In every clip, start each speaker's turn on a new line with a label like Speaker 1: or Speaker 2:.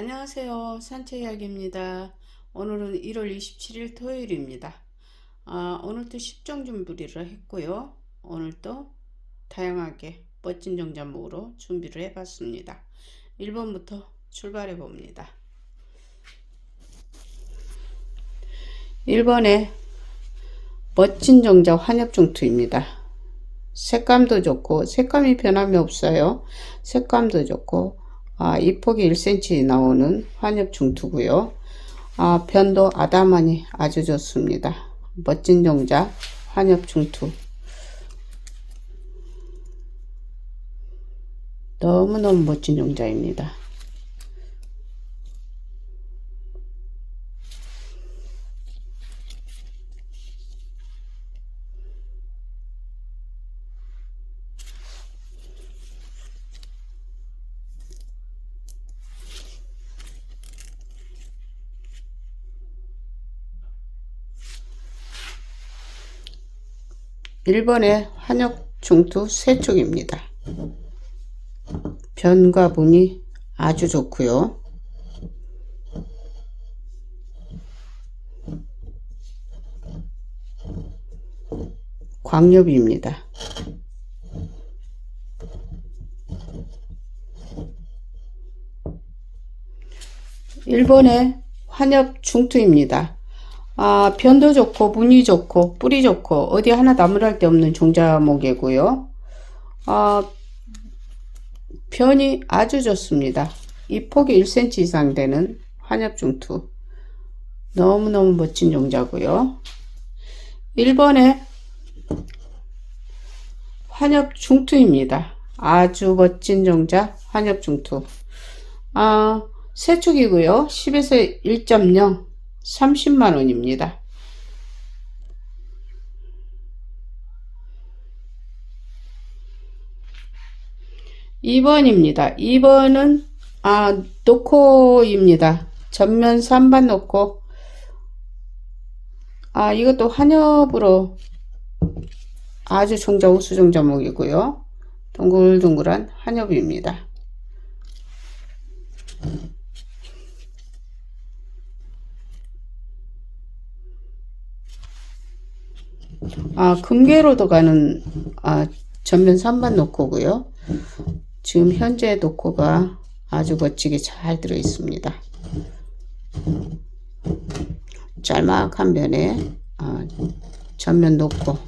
Speaker 1: 안녕하세요. 산책 이야기입니다. 오늘은 1월 27일 토요일입니다. 아, 오늘도 10종 준비를 했고요. 오늘도 다양하게 멋진 정자목으로 준비를 해봤습니다. 1번부터 출발해 봅니다. 1번에 멋진 정자 환엽중투입니다. 색감도 좋고 색감이 변함이 없어요. 색감도 좋고 아, 이 폭이 1cm 나오는 환엽 중투고요. 아, 변도 아담하니 아주 좋습니다. 멋진 정자 환엽 중투. 너무너무 멋진 정자입니다. 일본의 한역 중투 세쪽입니다. 변과 분이 아주 좋고요. 광엽입니다. 일본의 환엽 중투입니다. 아, 변도 좋고 무늬 좋고 뿌리 좋고 어디 하나 나무랄 데 없는 종자목이고요. 아, 변이 아주 좋습니다. 이 폭이 1cm 이상 되는 환엽중투 너무너무 멋진 종자고요. 1번에 환엽중투입니다. 아주 멋진 종자 환엽중투 아, 세축이고요. 10에서 1.0 30만 원입니다. 2번입니다. 2번은 아 노코입니다. 전면 3반 노코 아 이것도 환엽으로 아주 종자 우수 종 자목이고요. 동글동글한 환엽입니다. 아, 금괴로도 가는 아, 전면 3반 노코고요. 지금 현재 노코가 아주 멋지게 잘 들어 있습니다. 짤막한 면에 아, 전면 노코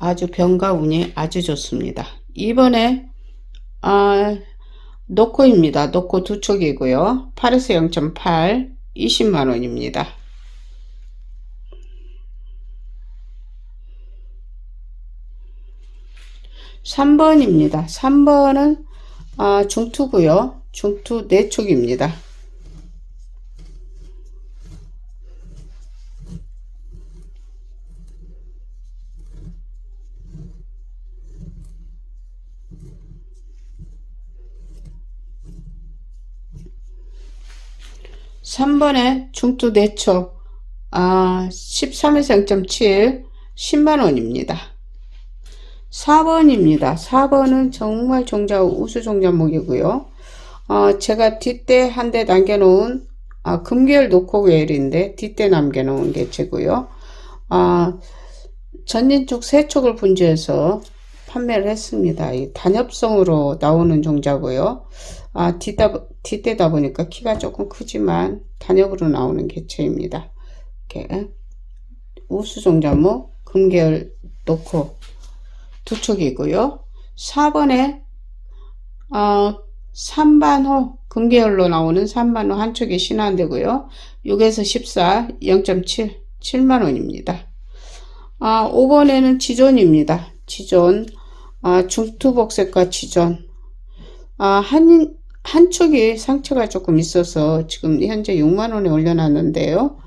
Speaker 1: 아주 병가 운이 아주 좋습니다. 이번에 아, 노코입니다. 노코 두 촉이고요. 8에서 0.8 20만원입니다. 3번입니다. 3번은 아, 중투고요. 중투 4촉입니다. 3번에 중투 내초 아, 13에서 0.7 10만원입니다. 4번입니다. 4번은 정말 종자 우수 종자목이고요. 어, 제가 뒷대 한 대 남겨놓은 아, 금계열 노코웨일인데 뒷대 남겨놓은 개체고요. 아, 전진 쪽세 촉을 분주해서 판매를 했습니다. 이 단엽성으로 나오는 종자고요. 아, 뒷다, 뒷대다 보니까 키가 조금 크지만 단엽으로 나오는 개체입니다. 이렇게 우수 종자목 금계열 놓고 두 촉이고요. 4번에 어, 3반호 금계열로 나오는 3반호 한 촉이 신한되고요. 6에서 14 0.7 7만원입니다. 아, 5번에는 지존입니다. 지존 아, 중투복색과 지존 아, 한, 한쪽이 상처가 조금 있어서 지금 현재 6만원에 올려놨는데요.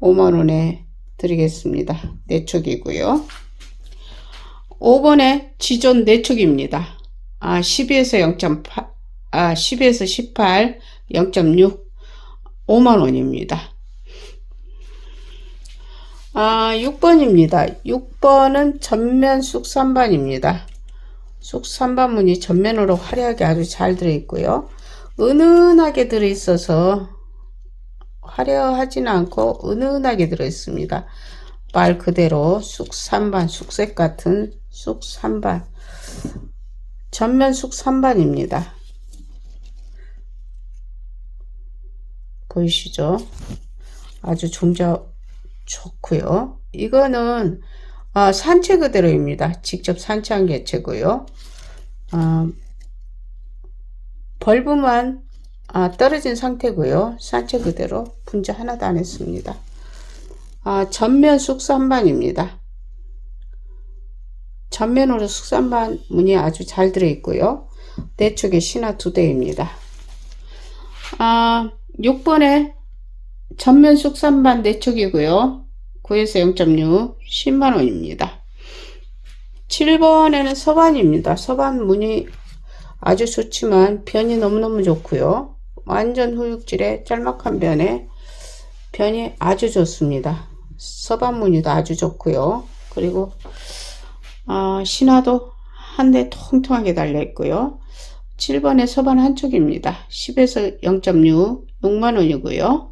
Speaker 1: 5만원에 드리겠습니다. 내촉이고요. 5번에 지존 내촉입니다. 아, 12에서 0.8, 아, 12에서 18, 0.6, 5만원입니다. 아, 6번입니다. 6번은 전면 쑥3반입니다. 쑥3반 무늬 전면으로 화려하게 아주 잘 들어있고요. 은은하게 들어있어서 화려하지는 않고 은은하게 들어있습니다. 말 그대로 쑥3반, 쑥색 같은 쑥3반. 전면 쑥3반입니다. 보이시죠? 아주 종자 좋고요. 이거는 아, 산채 그대로입니다. 직접 산채한 개체고요. 아, 벌브만 아, 떨어진 상태고요. 산채 그대로 분자 하나도 안 했습니다. 아, 전면 숙산반입니다. 전면으로 숙산반 문이 아주 잘 들어있고요. 내축에 신화 두 대입니다. 아, 6번에 전면 숙산반 내축이고요. 9에서 0.6 10만원입니다. 7번에는 서반입니다. 서반 문이 아주 좋지만 변이 너무너무 좋고요. 완전 후육질의 짤막한 변에 변이 아주 좋습니다. 서반 무늬도 아주 좋고요. 그리고 어, 신화도 한 대 통통하게 달려 있고요. 7번에 서반 한쪽입니다. 10에서 0.6 6만원이고요.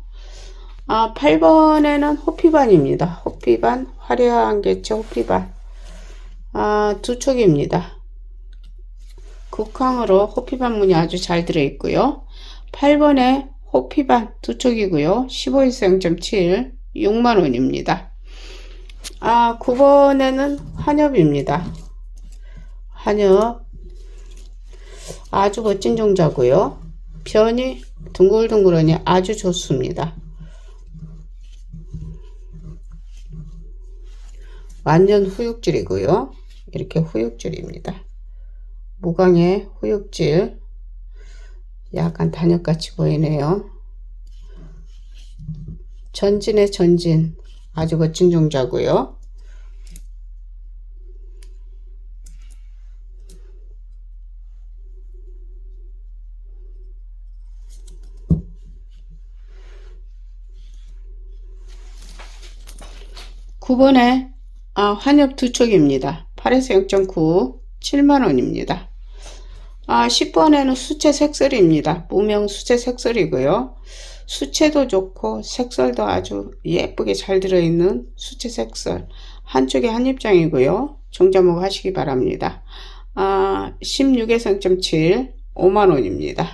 Speaker 1: 아, 8번에는 호피반입니다. 호피반 화려한 개체 호피반 아, 두 촉입니다. 국항으로 호피반 문이 아주 잘 들어있고요. 8번에 호피반 두 촉이고요. 15에서 0.7 6만원입니다. 아, 9번에는 환엽입니다. 환엽 아주 멋진 종자고요. 변이 둥글둥글하니 아주 좋습니다. 완전 후육질이고요. 이렇게 후육질입니다. 무광의 후육질 약간 단역같이 보이네요. 전진의 전진 아주 멋진 종자고요. (9번에) 아, 환엽 두 촉입니다. 8에서 0.9 7만원입니다. 아, 10번에는 수채 색설입니다. 무명 수채 색설이고요. 수채도 좋고 색설도 아주 예쁘게 잘 들어있는 수채 색설 한쪽에 한 입장이고요. 종자목 하시기 바랍니다. 아, 16에서 0.7 5만원입니다.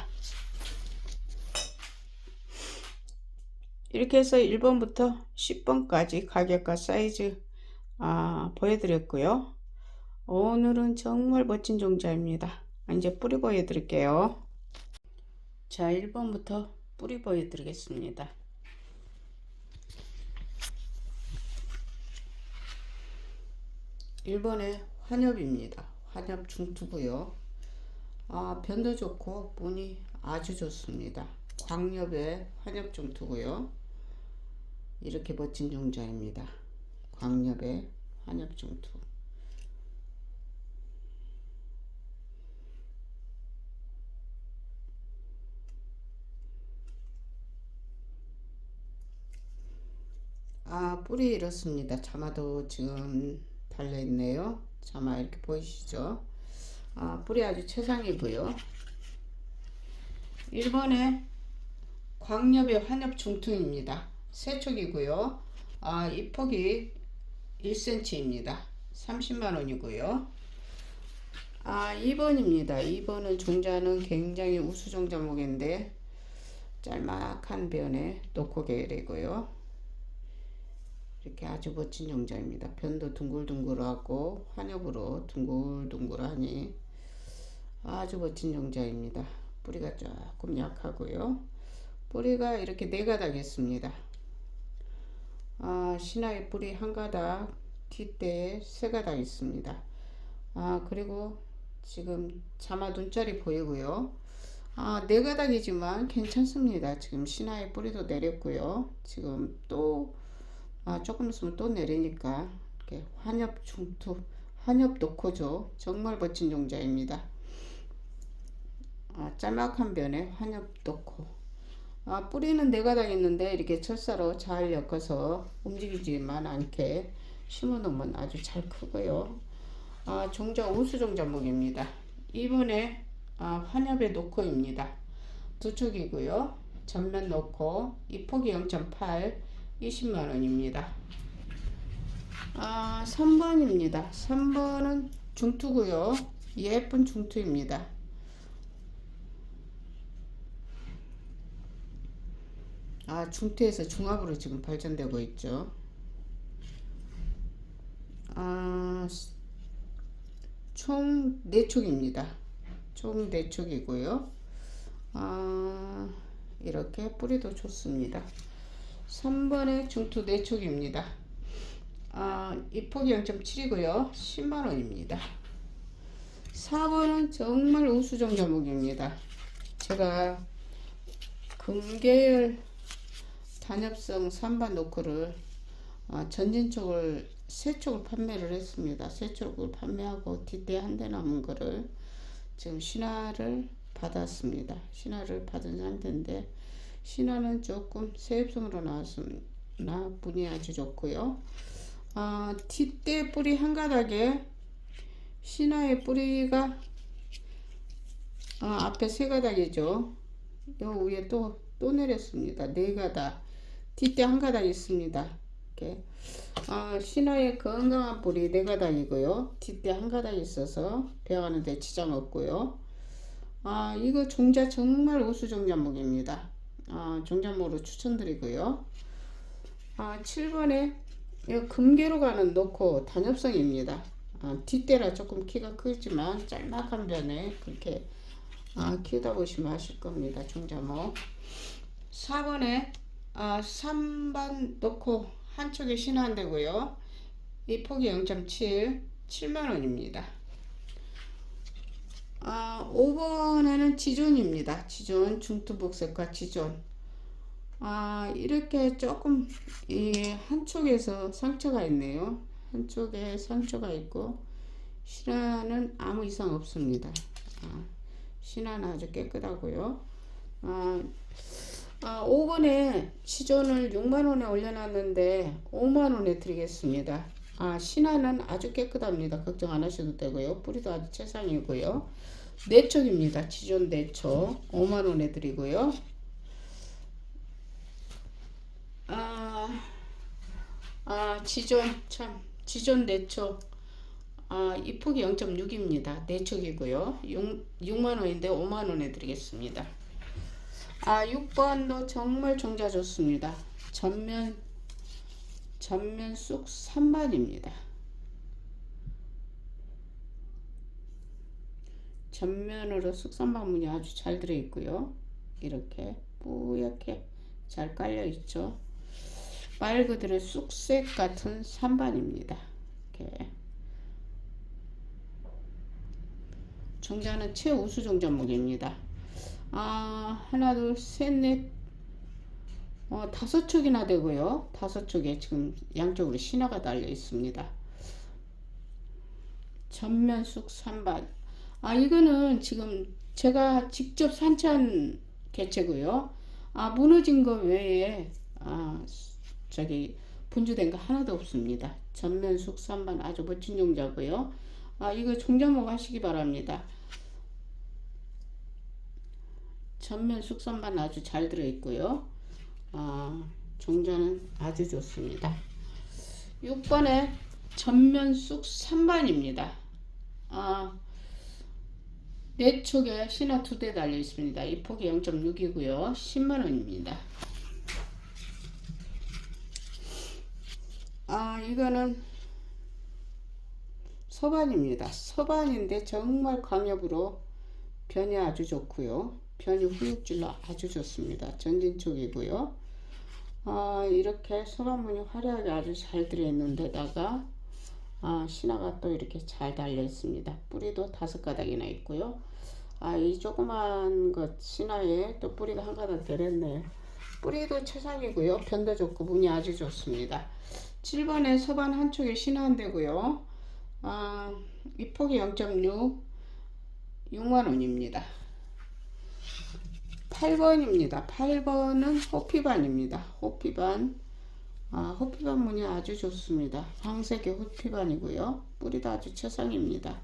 Speaker 1: 이렇게 해서 1번부터 10번까지 가격과 사이즈 아, 보여드렸고요. 오늘은 정말 멋진 종자입니다. 이제 뿌리 보여드릴게요. 자, 1번부터 뿌리 보여드리겠습니다. 1번에 환엽입니다. 환엽 중투고요. 아, 변도 좋고 무늬 아주 좋습니다. 광엽의 환엽 중투고요. 이렇게 멋진 종자입니다. 광엽의 환엽 중투. 아 뿌리 이렇습니다. 자마도 지금 달려있네요. 자마 이렇게 보이시죠? 아 뿌리 아주 최상이고요. 1번에 광엽의 환엽 중퉁입니다. 세촉이고요. 아, 이 폭이 1cm입니다. 30만원이고요. 아 2번입니다. 2번은 종자는 굉장히 우수 종 자목인데 짤막한 변에 놓고 계열이고요 이렇게 아주 멋진 영자입니다. 변도 둥글둥글하고 환엽으로 둥글둥글하니 아주 멋진 영자입니다. 뿌리가 조금 약하고요. 뿌리가 이렇게 네 가닥 있습니다. 아, 신화의 뿌리 한 가닥, 뒷대에 세 가닥 있습니다. 아, 그리고 지금 자마 눈자리 보이고요. 아, 네 가닥이지만 괜찮습니다. 지금 신화의 뿌리도 내렸고요. 지금 또 아, 조금 있으면 또 내리니까 이렇게 환엽 중투 환엽 놓고죠 정말 멋진 종자입니다 아, 짤막한 변에 환엽 놓고 아, 뿌리는 네 가닥 있는데 이렇게 철사로 잘 엮어서 움직이지만 않게 심어 놓으면 아주 잘 크고요. 아, 종자 우수종자목입니다. 이번에 아, 환엽의 노코입니다. 두 축이고요. 전면 놓고 이 폭이 0.8 20만 원입니다. 아, 3번입니다. 3번은 중투고요. 예쁜 중투입니다. 아, 중투에서 중압으로 지금 발전되고 있죠. 아, 총 4촉입니다. 총 4촉이고요. 아, 이렇게 뿌리도 좋습니다. 3번의 중투 4촉입니다. 아, 이 폭이 0.7이고요. 10만원입니다. 4번은 정말 우수종 종목입니다. 제가 금계열 단엽성 3반 노크를 아, 전진촉을 세 촉을 판매를 했습니다. 세 촉을 판매하고 뒷대 한 대 남은 거를 지금 신화를 받았습니다. 신화를 받은 상태인데 신화는 조금 세입성으로 나왔으나 분이 아주 좋고요. 아, 뒷대 뿌리 한 가닥에 신화의 뿌리가 아, 앞에 세 가닥이죠. 요 위에 또, 또 내렸습니다. 네 가닥. 뒷대 한 가닥 있습니다. 이렇게. 아, 신화의 건강한 뿌리 네 가닥이고요. 뒷대 한 가닥 있어서 배워가는데 지장 없고요. 아, 이거 종자 정말 우수 종자목입니다. 아, 종자목으로 추천드리고요. 아, 7번에 이 금계로 가는 놓고 단엽성입니다. 아, 뒷대라 조금 키가 크지만 짤막한 변에 그렇게 아, 키우다 보시면 아실 겁니다. 종자목. 4번에 아, 3반 놓고 한쪽에 신한되고요. 이 폭이 0.7, 7만원입니다. 아, 5번에는 지존입니다. 지존, 중투복색과 지존. 아, 이렇게 조금 이 한쪽에서 상처가 있네요. 한쪽에 상처가 있고 신화는 아무 이상 없습니다. 아, 신화는 아주 깨끗하고요. 아, 아, 5번에 시존을 6만원에 올려놨는데 5만원에 드리겠습니다. 아, 신화는 아주 깨끗합니다. 걱정 안 하셔도 되고요. 뿌리도 아주 최상이고요. 내촉입니다. 지존 내촉 5만원에 드리고요. 아, 아, 지존 참 지존 내촉 아, 이 폭이 0.6입니다. 내촉이고요. 6, 6만원인데 5만원에 드리겠습니다. 아, 6번도 정말 종자 좋습니다. 전면, 전면 쑥 3반입니다. 전면으로 쑥삼방문이 아주 잘 들어있고요. 이렇게 뿌옇게 잘 깔려있죠. 말 그대로 쑥색 같은 3반입니다. 이렇게. 종자는 최우수 종자목입니다. 아, 하나, 둘, 셋, 넷, 어, 다섯 촉이나 되고요. 다섯 촉에 지금 양쪽으로 신화가 달려 있습니다. 전면숙 3반. 아, 이거는 지금 제가 직접 산찬 개체고요. 아, 무너진 거 외에, 아, 저기, 분주된 거 하나도 없습니다. 전면숙 3반 아주 멋진 종자고요. 아, 이거 종자목 하시기 바랍니다. 전면 숙선반 아주 잘 들어있고요. 아, 종자는 아주 좋습니다. 6번에 전면 쑥 3반입니다. 아, 네 촉에 신화 두 대 달려 있습니다. 이 폭이 0.6이고요. 10만원입니다. 아, 이거는 서반입니다. 서반인데 정말 광엽으로 변이 아주 좋고요. 변이 후육질로 아주 좋습니다. 전진촉이고요. 아, 이렇게 소감문이 화려하게 아주 잘 들어있는 데다가 아, 신화가 또 이렇게 잘 달려 있습니다. 뿌리도 다섯 가닥이나 있고요. 아, 이 조그만 것 신화에 또 뿌리가 한 가닥 들었네. 뿌리도 최상이고요. 변도 좋고 문이 아주 좋습니다. 7번에 서반 한쪽에 신화 한 대고요. 아, 이 폭이 0.6 6만원입니다. 8번입니다. 8번은 호피반입니다. 호피반. 아, 호피반 무늬 아주 좋습니다. 황색의 호피반이고요. 뿌리도 아주 최상입니다.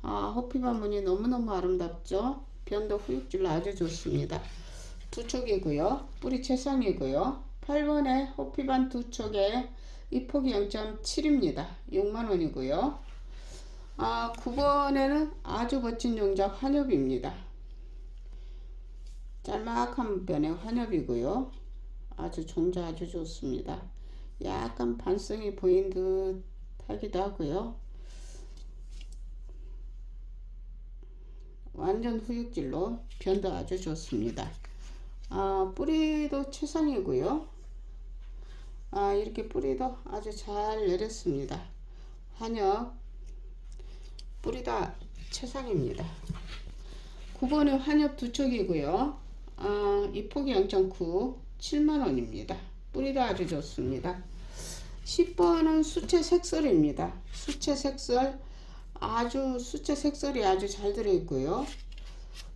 Speaker 1: 아, 호피반 무늬 너무너무 아름답죠? 변도 후육질 아주 좋습니다. 두 촉이고요. 뿌리 최상이고요. 8번에 호피반 두 촉에 이 폭이 0.7입니다. 6만원이고요. 아, 9번에는 아주 멋진 종자 환엽입니다. 짤막한 변의 환엽이고요. 아주 종자 아주 좋습니다. 약간 반성이 보인 듯 하기도 하고요. 완전 후육질로 변도 아주 좋습니다. 아, 뿌리도 최상이고요. 아, 이렇게 뿌리도 아주 잘 내렸습니다. 한엽 뿌리도 최상입니다. 9번에 환엽 두 촉이고요. 아, 이 폭이 0.9 7만원입니다. 뿌리도 아주 좋습니다. 10번은 수채 색설입니다. 수채 색설 아주 수채 색설이 아주 잘 들어있고요.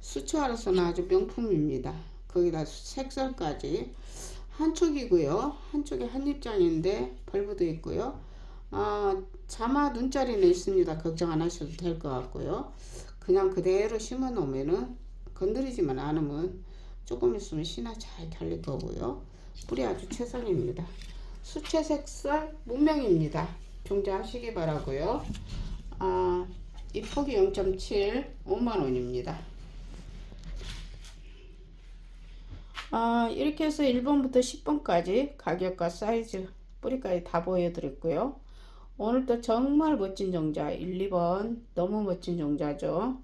Speaker 1: 수채화로서는 아주 명품입니다. 거기다 색설까지 한쪽이고요. 한쪽에 한입장인데 벌브도 있고요. 아, 자마 눈자리는 있습니다. 걱정 안 하셔도 될 것 같고요. 그냥 그대로 심어 놓으면은 건드리지만 않으면 조금 있으면 씨나 잘 달릴 거고요. 뿌리 아주 최상입니다. 수채 색설 문명입니다. 종자하시기 바라고요. 아, 이 폭이 0.7 5만원입니다. 아, 이렇게 해서 1번부터 10번까지 가격과 사이즈, 뿌리까지 다 보여드렸고요. 오늘도 정말 멋진 종자 1, 2번 너무 멋진 종자죠.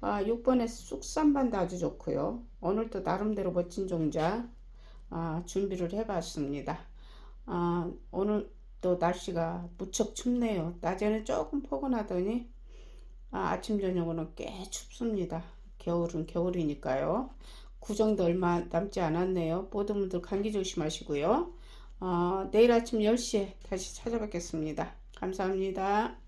Speaker 1: 아, 6번에 쑥산반도 아주 좋고요. 오늘도 나름대로 멋진 종자 아, 준비를 해봤습니다. 아, 오늘 또 날씨가 무척 춥네요. 낮에는 조금 포근하더니 아, 아침 저녁으로는 꽤 춥습니다. 겨울은 겨울이니까요. 구정도 얼마 남지 않았네요. 모든 분들 감기 조심하시고요. 어, 내일 아침 10시에 다시 찾아뵙겠습니다. 감사합니다.